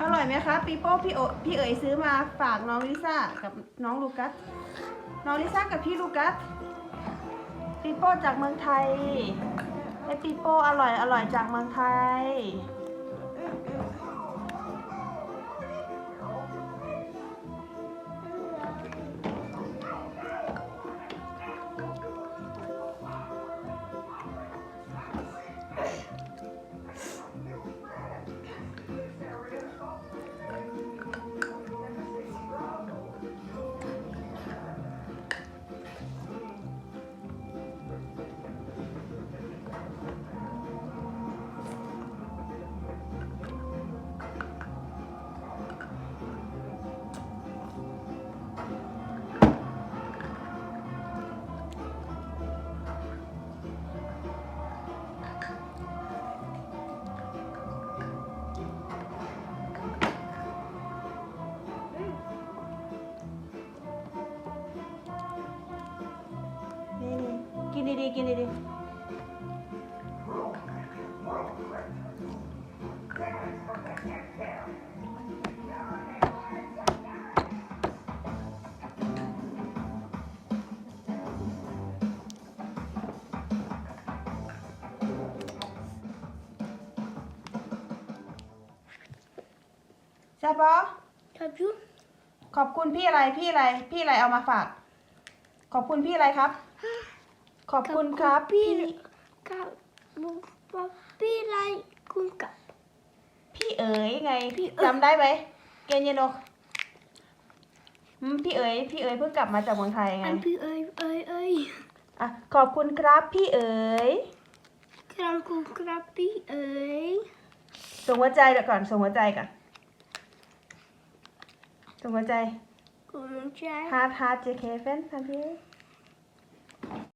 อร่อยไหมคะปีโป้พี่โอพี่เอ๋ยซื้อมาฝากน้องลิซ่ากับน้องลูกัสน้องลิซ่ากับพี่ลูกัสปีโป้จากเมืองไทยไอปีโป้อร่อยอร่อยจากเมืองไทย กินดีๆกินดีๆแซ่บปะ T'as vu ขอบคุณพี่อะไรพี่อะไร พี่อะไรเอามาฝาก ขอบคุณพี่อะไรครับ ขอบคุณครับพี่ Car mon papi là con cặp พี่เอ๋ยไงพี่เอ๋ยจำได้ไหมเกนเยโนอืมพี่เอ๋ยพี่เอ๋ยเพิ่งกลับมาจากเมืองไทยไง Anh puis ơi ơi ơi อะขอบคุณครับพี่เอ๋ย Kram con crapi ơi ส่งหัวใจเดี๋ยวก่อนส่งหัวใจก่อนส่งหัวใจ Con trai ฮาร์ดฮาร์ดเจเคเฟนทำพี่